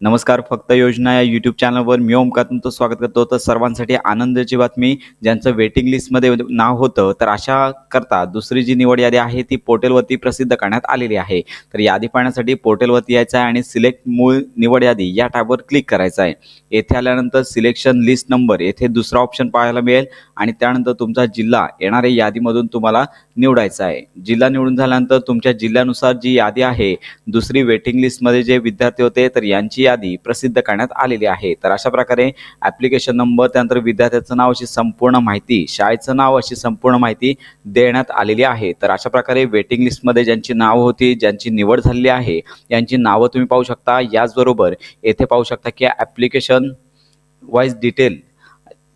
नमस्कार फक्त योजना या यूट्यूब चॅनलवर मी ओमकार तुमचं स्वागत करतो. तर सर्वांसाठी आनंदाची बातमी ज्यांचं वेटिंग लिस्टमध्ये नाव होतं तर अशा करता दुसरी जी निवड यादी आहे ती पोर्टलवरती प्रसिद्ध करण्यात आलेली आहे. तर यादी पाहण्यासाठी पोर्टलवरती यायचं आहे आणि सिलेक्ट मूळ निवड यादी या टॅबवर क्लिक करायचं आहे. येथे आल्यानंतर सिलेक्शन लिस्ट नंबर येथे दुसरा ऑप्शन पाहायला मिळेल आणि त्यानंतर तुमचा जिल्हा येणाऱ्या यादीमधून तुम्हाला निवडायचा आहे. जिल्हा निवडून झाल्यानंतर तुमच्या जिल्ह्यानुसार जी यादी आहे दुसरी वेटिंग लिस्टमध्ये जे विद्यार्थी होते तर यांची यादी प्रसिद्ध करण्यात आलेली आहे. तर अशा प्रकारे ॲप्लिकेशन नंबर त्यानंतर विद्यार्थ्याचं नाव अशी संपूर्ण माहिती शाळेचं नाव अशी संपूर्ण माहिती देण्यात आलेली आहे. तर अशा प्रकारे वेटिंग लिस्टमध्ये ज्यांची नावं होती ज्यांची निवड झालेली आहे यांची नावं तुम्ही पाहू शकता. याचबरोबर येथे पाहू शकता की ॲप्लिकेशन वाईज डिटेल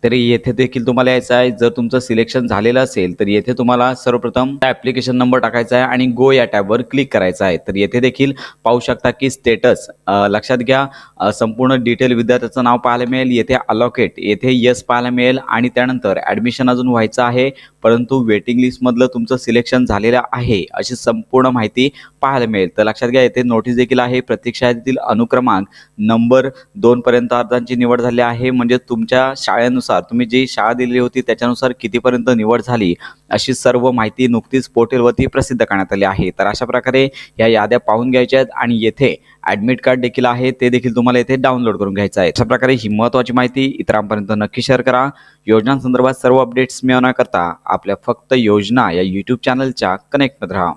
तरी येथे देखील तुम्हाला यायचं आहे. जर तुमचं सिलेक्शन झालेलं असेल तर येथे तुम्हाला सर्वप्रथम ॲप्लिकेशन नंबर टाकायचा आहे आणि गो या टॅबवर क्लिक करायचं आहे. तर येथे देखील पाहू शकता की स्टेटस लक्षात घ्या संपूर्ण डिटेल विद्यार्थ्याचं नाव पाहायला मिळेल. येथे अलोकेट येथे यस पाहायला मिळेल आणि त्यानंतर ॲडमिशन अजून व्हायचं आहे. परंतु वेटिंग लिस्टमधलं तुमचं सिलेक्शन झालेलं आहे अशी संपूर्ण माहिती पाहायला मिळेल. तर लक्षात घ्या येथे नोटीस देखील आहे. प्रतीक्षातील अनुक्रमांक नंबर दोनपर्यंत अर्जांची निवड झाली आहे. म्हणजे तुमच्या शाळेनुसार तुम्ही जी शाळा दिलेली होती त्याच्यानुसार कितीपर्यंत निवड झाली अशी सर्व माहिती नुकतीच पोर्टलवरती प्रसिद्ध करण्यात आली आहे. तर अशा प्रकारे या याद्या पाहून घ्यायच्या आहेत आणि येथे ॲडमिट कार्ड देखील आहे ते देखील तुम्हाला येथे डाउनलोड करून घ्यायचं आहे. अशा प्रकारे ही महत्त्वाची माहिती इतरांपर्यंत नक्की शेअर करा. योजनांसंदर्भात सर्व अपडेट्स मिळवण्याकरता आपल्या फक्त योजना या यूट्यूब चॅनलच्या कनेक्टमध्ये राहा.